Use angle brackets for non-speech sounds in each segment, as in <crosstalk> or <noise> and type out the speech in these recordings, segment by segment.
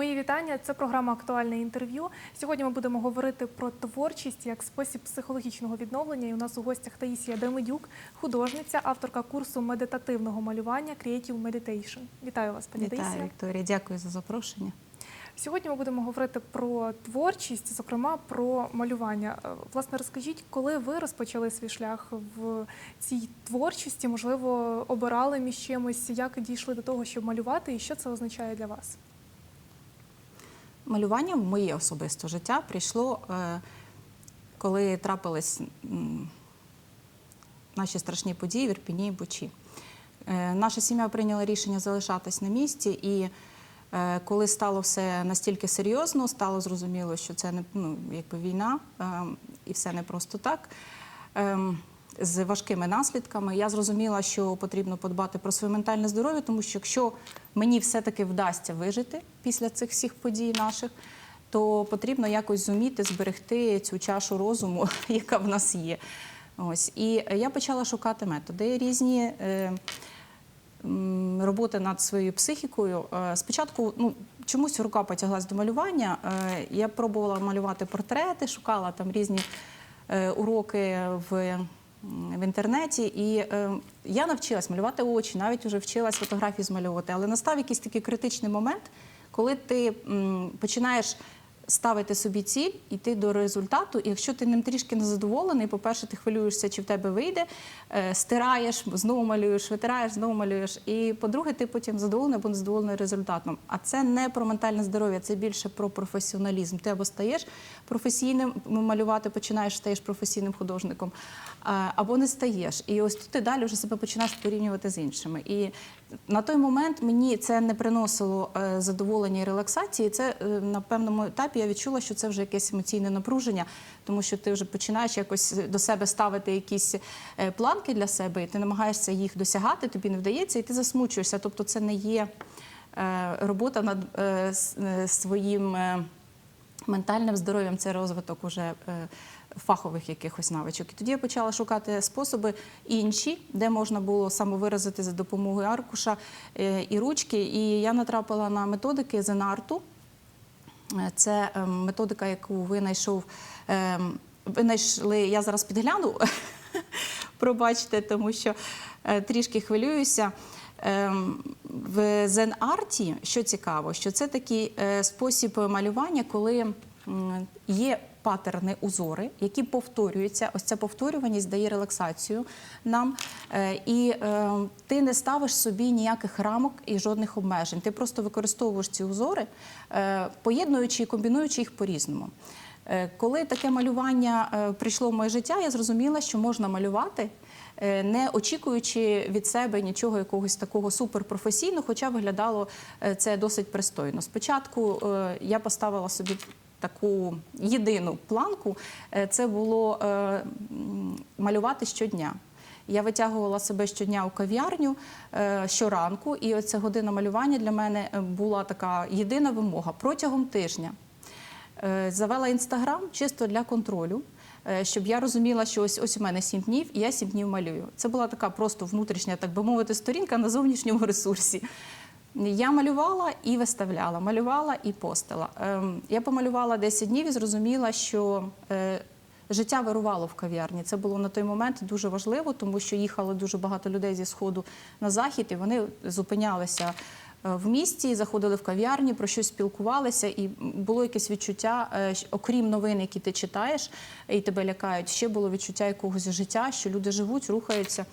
Мої вітання. Це програма Актуальне інтерв'ю. Сьогодні ми будемо говорити про творчість як спосіб психологічного відновлення. І у нас у гостях Таїсія Демидюк, художниця, авторка курсу медитативного малювання Creative Meditation. Вітаю вас, пані Вітаю, Вікторія. Дякую за запрошення. Сьогодні ми будемо говорити про творчість, зокрема про малювання. Е, Власне, розкажіть, коли ви розпочали свій шлях в цій творчості? Можливо, обирали між чимось, як дійшли до того, щоб малювати, і що це означає для вас? Малювання в моє особисте життя прийшло, е, коли трапились наші страшні події в Ірпіні і Бучі. Е, Наша сім'я прийняла рішення залишатись на місці, і е, коли стало все настільки серйозно, стало зрозуміло, що це не ну, якби війна, е, і все не просто так. З важкими наслідками я зрозуміла, що потрібно подбати про своє ментальне здоров'я, тому що якщо мені все-таки вдасться вижити після цих всіх подій наших, то потрібно якось зуміти зберегти цю чашу розуму, <laughs> яка в нас є. Ось і я почала шукати методи різні. Е, Роботи над своєю психікою. Е, Спочатку ну, чомусь рука потяглась до малювання. Е, Я пробувала малювати портрети, шукала там різні уроки в, в інтернеті. І е, я навчилась малювати очі, навіть вже вчилась фотографії змальовувати. Але настав якийсь такий критичний момент, коли ти починаєш ставити собі ціль, йти до результату. І якщо ти ним трішки не задоволений, по-перше, ти хвилюєшся, чи в тебе вийде, е, стираєш, знову малюєш, витираєш, знову малюєш. І по-друге, ти потім задоволений або незадоволений результатом. А це не про ментальне здоров'я, це більше про професіоналізм. Ти або стаєш професійним малювати, починаєш стаєш професійним художником, або не стаєш. І ось тут ти далі вже себе починаєш порівнювати з іншими. І на той момент мені це не приносило е, задоволення і релаксації. Це е, на певному етапі я відчула, що це вже якесь емоційне напруження, тому що ти вже починаєш якось до себе ставити якісь е, планки для себе, і ти намагаєшся їх досягати, тобі не вдається, і ти засмучуєшся. Тобто, це не є робота над своїм. Ментальним здоров'ям це розвиток уже фахових якихось навичок. І тоді я почала шукати способи інші, де можна було самовиразити за допомогою аркуша е, і ручки. І я натрапила на методики Зенарту. Це е, методика, яку ви знайшов. е, Ви знайшли, я зараз підгляну, <laughs> пробачте, тому що е, трішки хвилююся. Ем, В Зен-арті, що цікаво, що це такий е, спосіб малювання, коли є патерни, узори, які повторюються. Ось ця повторюваність дає релаксацію нам. Е, І е, ти не ставиш собі ніяких рамок і жодних обмежень. Ти просто використовуєш ці узори, е, поєднуючи і комбінуючи їх по-різному. Коли таке малювання прийшло в моє життя, я зрозуміла, що можна малювати, не очікуючи від себе нічого якогось такого суперпрофесійного, хоча виглядало це досить пристойно. Спочатку я поставила собі таку єдину планку, е, це було е, малювати щодня. Я витягувала себе щодня у кав'ярню е, щоранку, і оця година малювання для мене була така єдина вимога протягом тижня. Завела інстаграм чисто для контролю, щоб я розуміла, що ось ось у мене сім днів, і я сім днів малюю. Це була така просто внутрішня, так би мовити, сторінка на зовнішньому ресурсі. Я малювала і виставляла, малювала і постила. Ем, Я помалювала 10 днів і зрозуміла, що е, життя вирувало в кав'ярні. Це було на той момент дуже важливо, тому що їхало дуже багато людей зі сходу на захід, і вони зупинялися е, в місті, заходили в кав'ярні, про щось спілкувалися, і було якесь відчуття, е, окрім новин, які ти читаєш і тебе лякають, ще було відчуття якогось життя, що люди живуть, рухаються.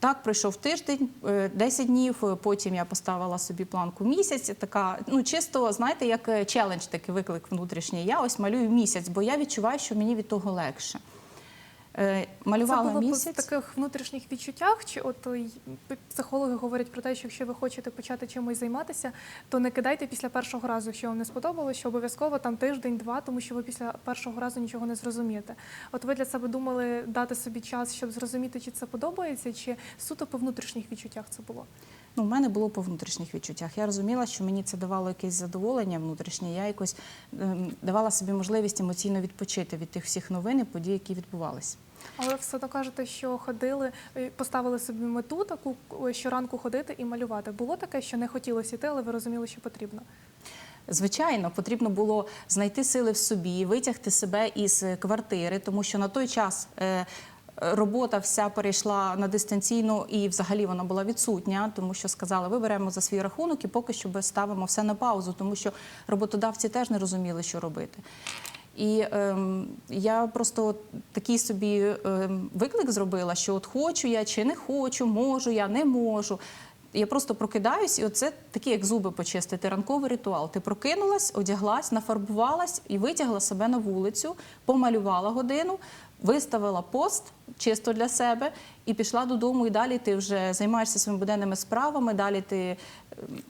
Так, пройшов тиждень, е, 10 днів. е, Потім я поставила собі планку місяць. Така, ну чисто, знаєте, як е, челендж, такий виклик внутрішній. Я ось малюю місяць, бо я відчуваю, що мені від того легше. Е, Це Малювала було місяць. по таких внутрішніх відчуттях, чи от психологи говорять про те, що якщо ви хочете почати чимось займатися, то не кидайте після першого разу, якщо вам не сподобалось, що обов'язково там тиждень-два, тому що ви після першого разу нічого не зрозумієте. От ви для себе думали дати собі час, щоб зрозуміти, чи це подобається, чи суто по внутрішніх відчуттях це було. ну, в мене було по внутрішніх відчуттях. Я розуміла, що мені це давало якесь задоволення внутрішнє. Я якось ем, давала собі можливість емоційно відпочити від тих всіх новин і подій, які відбувалися. Але все одно кажете, що ходили, е, поставили собі мету таку щоранку ходити і малювати. Було таке, що не хотілося йти, але ви розуміли, що потрібно. Звичайно, потрібно було знайти сили в собі, витягти себе із е, квартири, тому що на той час. е, Робота вся перейшла на дистанційну і взагалі вона була відсутня, тому що сказали, ви беремо за свій рахунок і поки що ставимо все на паузу, тому що роботодавці теж не розуміли, що робити. І ем, я просто такий собі ем, виклик зробила, що от хочу я чи не хочу, можу я, не можу. Я просто прокидаюсь, і оце такі, як зуби почистити, ранковий ритуал. Ти прокинулась, одяглась, нафарбувалась і витягла себе на вулицю, помалювала годину, виставила пост чисто для себе і пішла додому. І далі ти вже займаєшся своїми буденними справами. Далі ти е,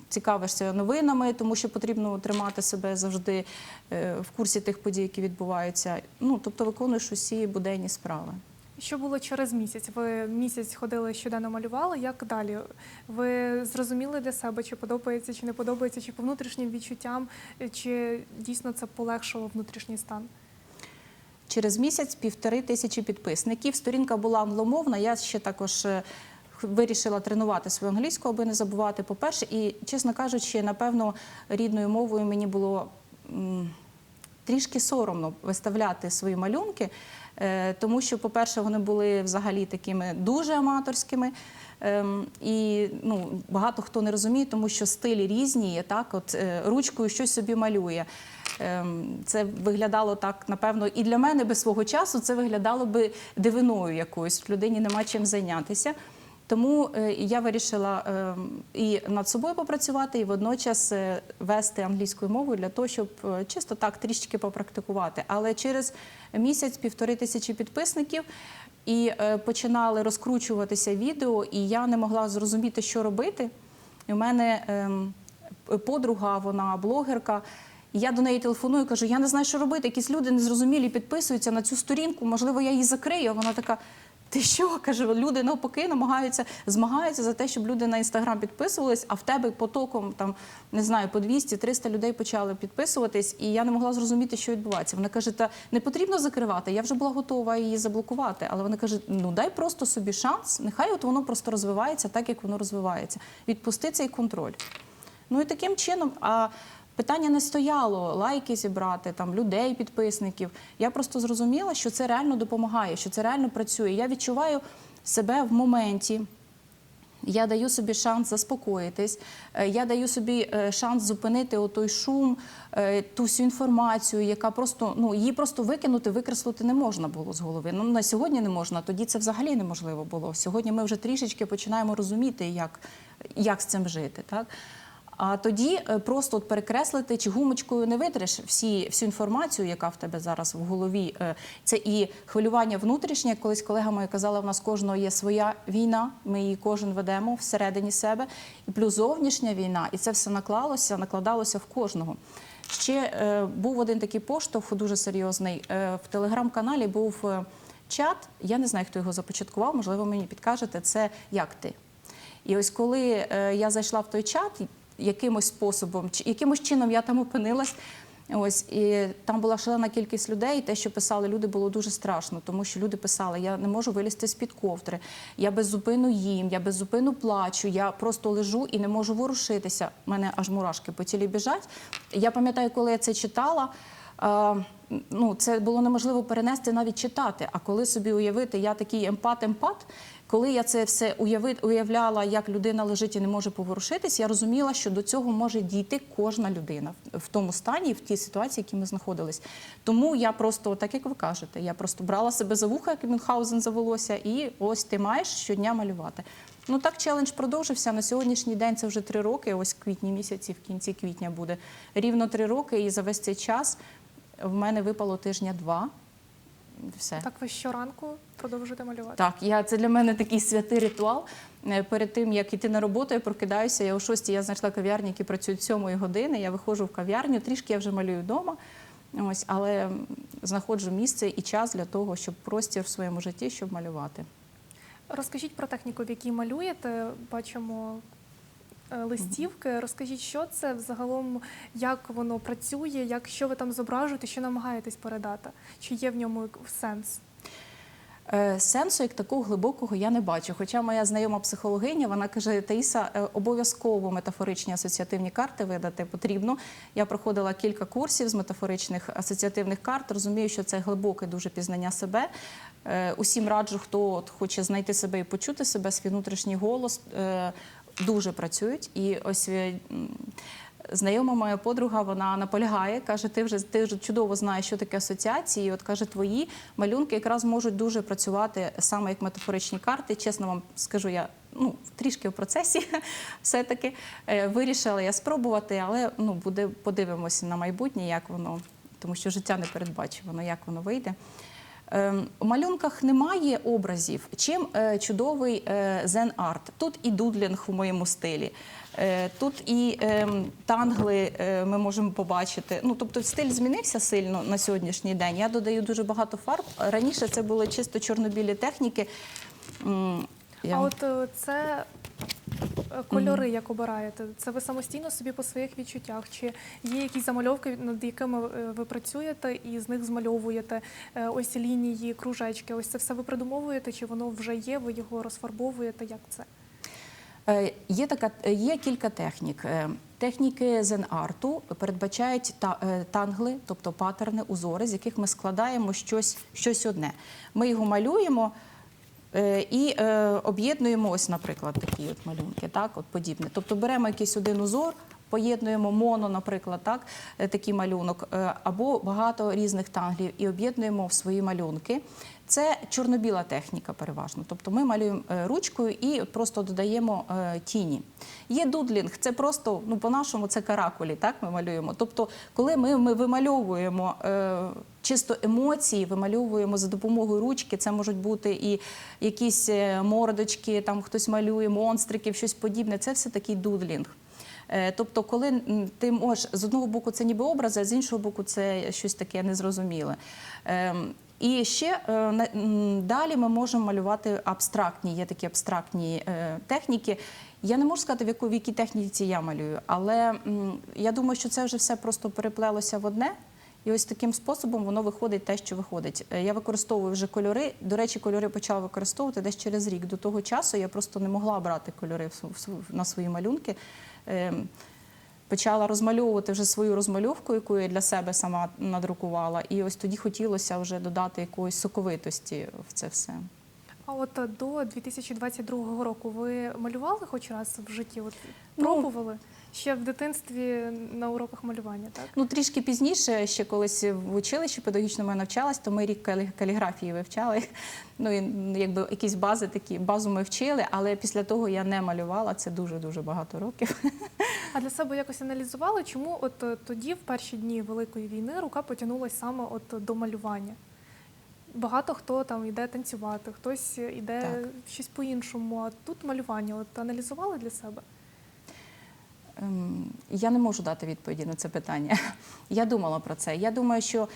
цікавишся новинами, тому що потрібно тримати себе завжди е, в курсі тих подій, які відбуваються. Ну тобто виконуєш усі буденні справи. Що було через місяць? Ви місяць ходили щоденно малювали. Як далі? Ви зрозуміли для себе, чи подобається, чи не подобається, чи по внутрішнім відчуттям, е, чи дійсно це полегшило внутрішній стан? Через місяць півтори тисячі підписників. Сторінка була англомовна. Я ще також е, вирішила тренувати свою англійську, аби не забувати. По-перше, і чесно кажучи, напевно, рідною мовою мені було м, трішки соромно виставляти свої малюнки, е, тому що, по-перше, вони були взагалі такими дуже аматорськими. Ем, І ну, багато хто не розуміє, тому що стилі різні є. Так, от е, ручкою щось собі малює. Ем, Це виглядало так, напевно, і для мене без свого часу це виглядало би дивиною якоюсь. Людині нема чим зайнятися. Тому е, я вирішила ем, і над собою попрацювати, і водночас е, вести англійською мовою для того, щоб чисто так трішки попрактикувати. Але через місяць-півтори тисячі підписників і е, починали розкручуватися відео, і я не могла зрозуміти, що робити. І в мене ем, подруга, вона блогерка. Я до неї телефоную, кажу, я не знаю, що робити. Якісь люди незрозумілі підписуються на цю сторінку, можливо, я її закрию. Вона така. Ти що? каже, люди навпаки намагаються змагаються за те, щоб люди на інстаграм підписувались, а в тебе потоком там не знаю, по 200-300 людей почали підписуватись, і я не могла зрозуміти, що відбувається. Вона каже: та не потрібно закривати. Я вже була готова її заблокувати. Але вона каже: ну дай просто собі шанс, нехай от воно просто розвивається так, як воно розвивається. Відпусти цей контроль. Ну і таким чином, а питання не стояло лайки зібрати, там людей, підписників. Я просто зрозуміла, що це реально допомагає, що це реально працює. Я відчуваю себе в моменті. Я даю собі шанс заспокоїтись, е, я даю собі е, шанс зупинити той шум, е, ту всю інформацію, яка просто ну її просто викинути, викреслити не можна було з голови. Ну на сьогодні не можна. Тоді це взагалі неможливо було. Сьогодні ми вже трішечки починаємо розуміти, як, як з цим жити. Так а тоді е, просто от перекреслити чи гумочкою не витриш всі, всю інформацію, яка в тебе зараз в голові. Е, Це і хвилювання внутрішнє. Колись колега моя казала, в нас кожного є своя війна. Ми її кожен ведемо всередині себе, і плюс зовнішня війна, і це все наклалося, накладалося в кожного. Ще е, був один такий поштовх, дуже серйозний. Е, в телеграм-каналі був е, чат. Я не знаю, хто його започаткував, можливо, мені підкажете. Це як ти. І ось коли е, я зайшла в той чат, якимось способом, якимось чином я там опинилась. Ось і там була шалена кількість людей. і Те, що писали люди, було дуже страшно, тому що люди писали: я не можу вилізти з під ковдри, я беззупину їм, я беззупину плачу, я просто лежу і не можу ворушитися. У мене аж мурашки по тілі біжать. Я пам'ятаю, коли я це читала. Ну, це було неможливо перенести навіть читати. А коли собі уявити, я такий емпат-емпат, коли я це все уявляла, як людина лежить і не може поворушитись, я розуміла, що до цього може дійти кожна людина в- тому стані, в тій ситуації, в якій ми знаходились. Тому я просто, так як ви кажете, я просто брала себе за вуха, як Мюнхгаузен за волосся, і ось ти маєш щодня малювати. Ну так челендж продовжився. На сьогоднішній день це вже три роки. Ось в квітні місяці, в кінці квітня буде рівно три роки. І за весь цей час в мене випало тижня два. Все. Так ви щоранку продовжуєте малювати? Так, я це для мене такий святий ритуал. Е, Перед тим як іти на роботу, я прокидаюся. Я о 6 я знайшла кав'ярні, які працюють 7 години. Я виходжу в кав'ярню, трішки я вже малюю вдома. Ось, але знаходжу місце і час для того, щоб простір в своєму житті, щоб малювати. Розкажіть про техніку, в якій малюєте. Бачимо листівки. Розкажіть, що це взагалом, як воно працює, як що ви там зображуєте, що намагаєтесь передати? Чи є в ньому сенс? Е, Сенсу як такого глибокого я не бачу. Хоча моя знайома психологиня, вона каже, Таїса, е, обов'язково метафоричні асоціативні карти видати потрібно. Я проходила кілька курсів з метафоричних асоціативних карт. Розумію, що це глибоке дуже пізнання себе. Е, Усім раджу, хто хоче знайти себе і почути себе, свій внутрішній голос е, дуже працюють. І ось е, Знайома моя подруга, вона наполягає, каже: ти вже ти вже чудово знаєш, що таке асоціації. І от каже, твої малюнки якраз можуть дуже працювати саме як метафоричні карти. Чесно вам скажу, я ну трішки в процесі <laughs> все-таки Е, вирішила я спробувати, але ну буде подивимося на майбутнє, як воно, тому що життя не передбачувано, як воно вийде. Ем, У малюнках немає образів. Чим е, чудовий е, зен-арт? Тут і дудлінг у моєму стилі, е, тут і ем, тангли ми можемо побачити. Ну, тобто стиль змінився сильно на сьогоднішній день. Я додаю дуже багато фарб. Раніше це були чисто чорно-білі техніки. Я- А от е, це е, кольори, як обираєте? Це ви самостійно собі по своїх відчуттях? Чи є якісь замальовки, над якими е, ви працюєте і з них змальовуєте е, ось лінії, кружечки? Ось це все ви придумовуєте? Чи воно вже є? Ви його розфарбовуєте? Як це? Е, Є така є кілька технік. Техніки зен-арту передбачають та, тангли, тобто патерни, узори, з яких ми складаємо щось, щось одне. Ми його малюємо і е, об'єднуємо, ось, наприклад, такі от малюнки, так, от подібне. Тобто беремо якийсь один узор. Поєднуємо моно, наприклад, так, е, такий малюнок, е, або багато різних танглів і об'єднуємо в свої малюнки. Це чорно-біла техніка переважно. Тобто ми малюємо е, ручкою і просто додаємо тіні. Є дудлінг, це просто, ну по-нашому, це каракулі, так ми малюємо. Тобто, коли ми, ми вимальовуємо чисто емоції, вимальовуємо за допомогою ручки, це можуть бути і якісь мордочки, там хтось малює монстриків, щось подібне. Це все такий дудлінг. Е, Тобто, коли ти можеш з одного боку це ніби образи, а з іншого боку, це щось таке незрозуміле. Ем, І ще е, далі ми можемо малювати абстрактні, є такі абстрактні е, техніки. Я не можу сказати, в якій техніці я малюю, але я думаю, що це вже все просто переплелося в одне. І ось таким способом воно виходить те, що виходить. Я використовую вже кольори. До речі, кольори почала використовувати десь через рік. До того часу я просто не могла брати кольори на свої малюнки. Ем, Почала розмальовувати вже свою розмальовку, яку я для себе сама надрукувала. І ось тоді хотілося вже додати якоїсь соковитості в це все. А от е, до 2022 року ви малювали хоч раз в житті? От Ну, пробували ще в дитинстві на уроках малювання, так? Ну, трішки пізніше, ще колись в училищі педагогічному я навчалась, то ми рік каліграфії вивчали. <laughs> Ну, і якби якісь бази такі, базу ми вчили, але після того я не малювала, це дуже-дуже багато років. <laughs> А для себе якось аналізували, чому от е, тоді, в перші дні Великої війни, рука потягнулася саме от до малювання? Багато хто там йде танцювати, хтось йде Так. щось по-іншому. А тут малювання. От аналізували для себе? Ем, Я не можу дати відповіді на це питання. <laughs> Я думала про це. Я думаю, що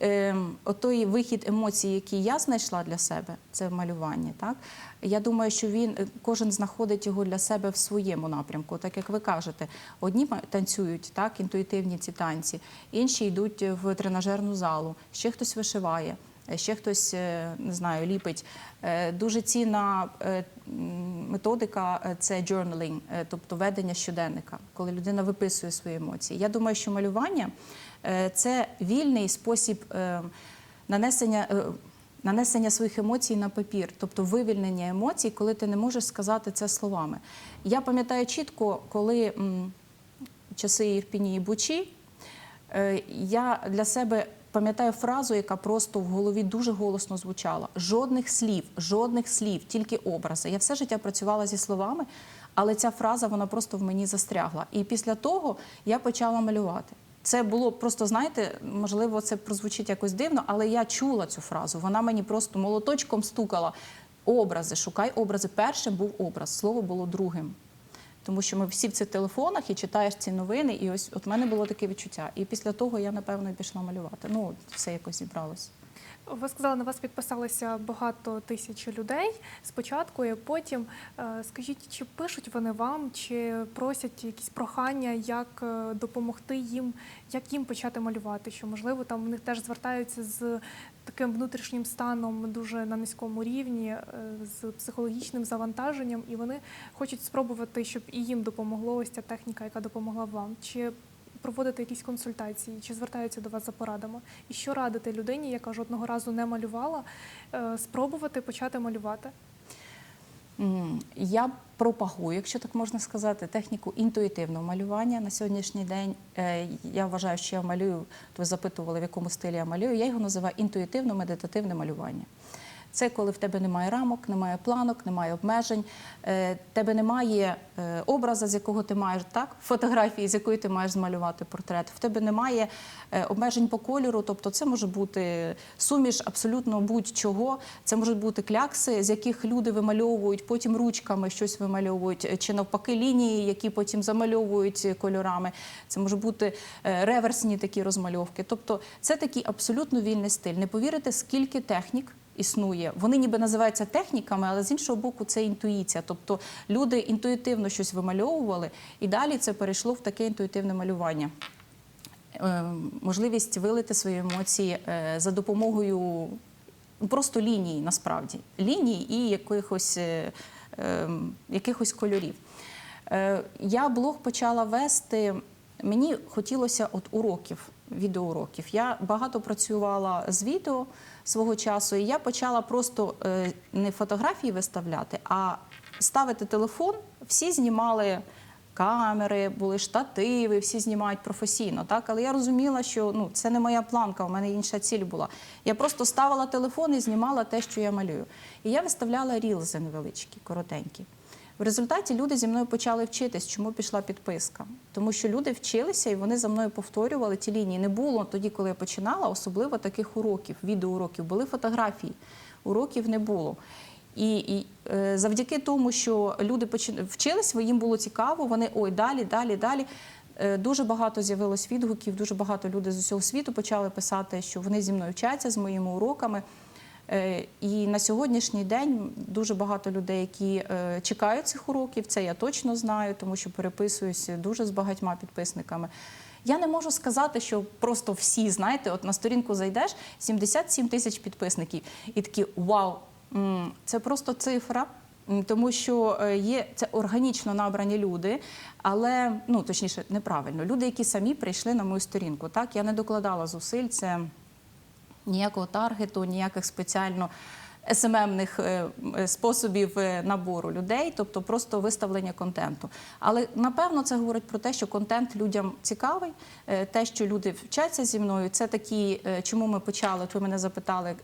ем, отой вихід емоцій, який я знайшла для себе, це малювання. Так я думаю, що він е, кожен знаходить його для себе в своєму напрямку. Так як ви кажете, одні танцюють так, інтуїтивні ці танці, інші йдуть в тренажерну залу, ще хтось вишиває. Е, Ще хтось е, не знаю, ліпить. Е, Дуже цінна методика це journaling, тобто ведення щоденника, коли людина виписує свої емоції. Я думаю, що малювання це вільний спосіб нанесення. Нанесення своїх емоцій на папір, тобто вивільнення емоцій, коли ти не можеш сказати це словами. Я пам'ятаю чітко, коли м, часи Ірпіні і Бучі, Е, Я для себе пам'ятаю фразу, яка просто в голові дуже голосно звучала: жодних слів, жодних слів, тільки образи. Я все життя працювала зі словами, але ця фраза вона просто в мені застрягла. І після того я почала малювати. Це було просто, знаєте, можливо, це прозвучить якось дивно, але я чула цю фразу. Вона мені просто молоточком стукала. Образи, шукай образи. Першим був образ, слово було другим. Тому що ми всі в цих телефонах і читаєш ці новини, і ось от мене було таке відчуття. І після того я, напевно, пішла малювати. Ну, все якось зібралось. Ви сказали, на вас підписалися багато тисяч людей спочатку, і потім Е, скажіть, чи пишуть вони вам, чи просять якісь прохання, як е, допомогти їм, як їм почати малювати? Що можливо там вони теж звертаються з таким внутрішнім станом дуже на низькому рівні, е, з психологічним завантаженням, і вони хочуть спробувати, щоб і їм допомогло ось ця техніка, яка допомогла вам. Чи проводити якісь консультації, чи звертаються до вас за порадами? І що радити людині, яка жодного разу не малювала, е, спробувати почати малювати? Я пропагую, якщо так можна сказати, техніку інтуїтивного малювання на сьогоднішній день. е, Я вважаю, що я малюю. от Ви запитували, в якому стилі я малюю. Я його називаю інтуїтивно-медитативне малювання. Це коли в тебе немає рамок, немає планок, немає обмежень, е, тебе немає е, образа, з якого ти маєш так, фотографії, з якої ти маєш змалювати портрет. В тебе немає е, обмежень по кольору, тобто це може бути суміш абсолютно будь-чого. Це можуть бути клякси, з яких люди вимальовують, потім ручками щось вимальовують, чи навпаки лінії, які потім замальовують кольорами. Це може бути реверсні такі розмальовки. Тобто це такий абсолютно вільний стиль. Не повірите, скільки технік. Існує, вони ніби називаються техніками, але з іншого боку, це інтуїція. Тобто люди інтуїтивно щось вимальовували, і далі це перейшло в таке інтуїтивне малювання. Е, можливість вилити свої емоції е, за допомогою просто ліній, насправді ліній і якихось, е, якихось кольорів. Я блог почала вести. Мені хотілося от уроків, відеоуроків. Я багато працювала з відео свого часу, і я почала просто е, не фотографії виставляти, а ставити телефон. Всі знімали камери, були штативи, всі знімають професійно. Так, але я розуміла, що ну це не моя планка, у мене інша ціль була. Я просто ставила телефон і знімала те, що я малюю. І я виставляла рілзи невеличкі, коротенькі. В результаті люди зі мною почали вчитись, чому пішла підписка. Тому що люди вчилися і вони за мною повторювали ті лінії. Не було тоді, коли я починала, особливо таких уроків, відеоуроків. Були фотографії, уроків не було. І, і е, завдяки тому, що люди вчились, їм було цікаво, вони ой, далі, далі, далі. Е, Дуже багато з'явилось відгуків, дуже багато людей з усього світу почали писати, що вони зі мною вчаться з моїми уроками. Е, І на сьогоднішній день дуже багато людей, які е, чекають цих уроків, це я точно знаю, тому що переписуюся дуже з багатьма підписниками. Я не можу сказати, що просто всі, знаєте, от на сторінку зайдеш 77 тисяч підписників, і такі вау, це просто цифра. Тому що е, є це органічно набрані люди, але ну точніше, неправильно. Люди, які самі прийшли на мою сторінку. Так я не докладала зусиль. Це ніякого таргету, ніяких спеціально СММних е, способів е, набору людей, тобто просто виставлення контенту. Але напевно це говорить про те, що контент людям цікавий, е, те, що люди вчаться зі мною. Це такі, чому ми почали. От ви мене запитали,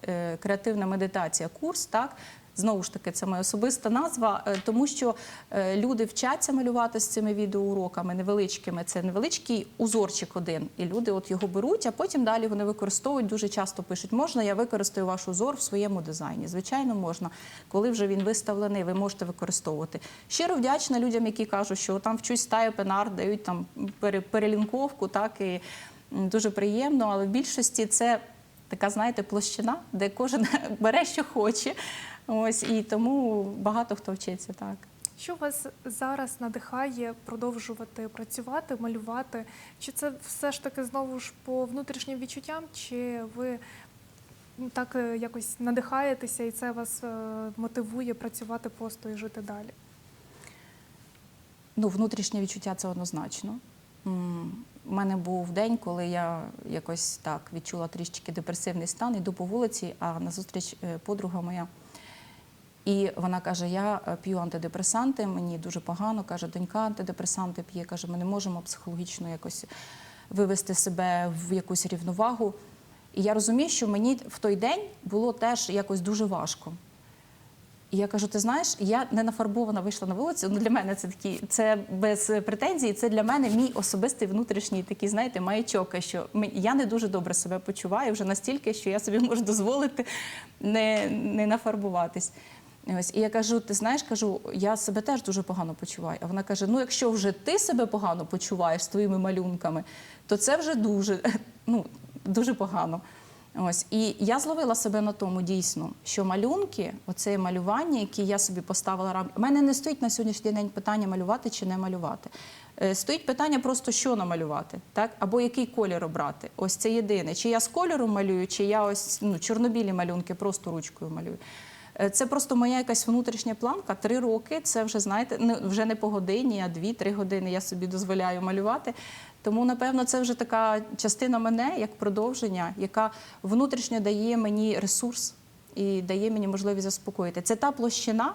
креативна медитація, курс, так. Знову ж таки, це моя особиста назва, е, тому що е, люди вчаться малювати з цими відеоуроками невеличкими. Це невеличкий узорчик один, і люди от його беруть, а потім далі вони використовують. Дуже часто пишуть: можна я використаю ваш узор в своєму дизайні? Звичайно, можна. Коли вже він виставлений, ви можете використовувати. Щиро вдячна людям, які кажуть, що там вчусь стаю пенар, дають там пере- перелінковку, так і дуже приємно, але в більшості це така, знаєте, площина, де кожен <laughs> бере, що хоче. Ось і тому багато хто вчиться так. Що вас зараз надихає продовжувати працювати, малювати? Чи це все ж таки знову ж по внутрішнім відчуттям, чи ви ну, так е, якось надихаєтеся і це вас е, мотивує працювати просто і жити далі? Ну, внутрішнє відчуття це однозначно. У мене був день, коли я якось так відчула трішки депресивний стан, іду по вулиці, а назустріч е, подруга моя. І вона каже: Я е, п'ю антидепресанти, мені дуже погано. каже, донька антидепресанти п'є. каже, ми не можемо психологічно якось вивести себе в якусь рівновагу. І я розумію, що мені в той день було теж якось дуже важко. І я кажу: ти знаєш, я не нафарбована вийшла на вулицю. Ну для мене це такі, це без претензій. Це для мене мій особистий внутрішній такий, знаєте, маячок, що ми- я не дуже добре себе почуваю вже настільки, що я собі <laughs> можу дозволити не, не нафарбуватись. Ось і я кажу: ти знаєш, кажу, я себе теж дуже погано почуваю. А вона каже: Ну, якщо вже ти себе погано почуваєш з твоїми малюнками, то це вже дуже, <laughs> ну, дуже погано. Ось і я зловила себе на тому дійсно, що малюнки, оце малювання, яке я собі поставила рам. У мене не стоїть на сьогоднішній день питання малювати чи не малювати. Е, Стоїть питання просто що намалювати, так або який колір обрати. Ось це єдине. Чи я з кольору малюю, чи я ось ну, чорнобілі малюнки просто ручкою малюю. Е, Це просто моя якась внутрішня планка. Три роки це вже знаєте, вже не по годині, а дві-три години я собі дозволяю малювати. Тому, напевно, це вже така частина мене як продовження, яка внутрішньо дає мені ресурс і дає мені можливість заспокоїти. Це та площина,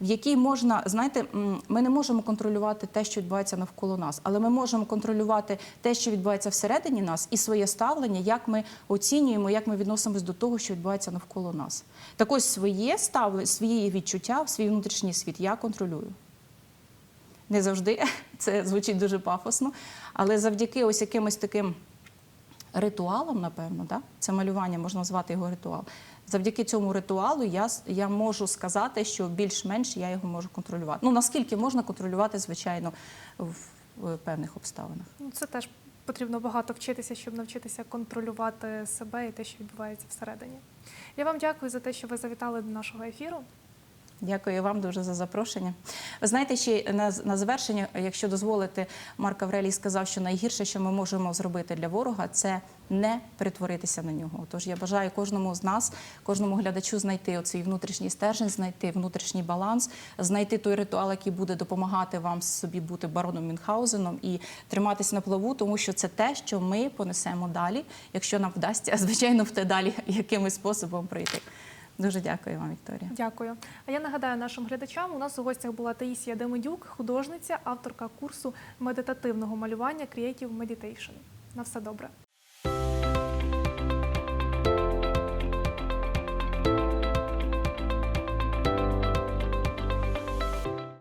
в якій можна, знаєте, ми не можемо контролювати те, що відбувається навколо нас, але ми можемо контролювати те, що відбувається всередині нас, і своє ставлення, як ми оцінюємо, як ми відносимось до того, що відбувається навколо нас. Так ось своє ставлення, свої відчуття, свій внутрішній світ я контролюю. Не завжди <laughs> це звучить дуже пафосно, але завдяки ось якимось таким ритуалам, напевно, да? це малювання, можна назвати його ритуал. Завдяки цьому ритуалу я, я можу сказати, що більш-менш я його можу контролювати. Ну наскільки можна контролювати, звичайно, в, в певних обставинах. Ну, це теж потрібно багато вчитися, щоб навчитися контролювати себе і те, що відбувається всередині. Я вам дякую за те, що ви завітали до нашого ефіру. Дякую вам дуже за запрошення. Ви знаєте, ще на, на завершення, якщо дозволите, Марк Аврелій сказав, що найгірше, що ми можемо зробити для ворога, це не перетворитися на нього. Тож я бажаю кожному з нас, кожному глядачу знайти оцей внутрішній стержень, знайти внутрішній баланс, знайти той ритуал, який буде допомагати вам собі бути бароном Мюнхгаузеном і триматись на плаву, тому що це те, що ми понесемо далі, якщо нам вдасться, звичайно, в те далі якимось способом пройти. Дуже дякую вам, Вікторія. Дякую. А я нагадаю нашим глядачам, у нас у гостях була Таїсія Демидюк, художниця, авторка курсу медитативного малювання Creative Meditation. На все добре.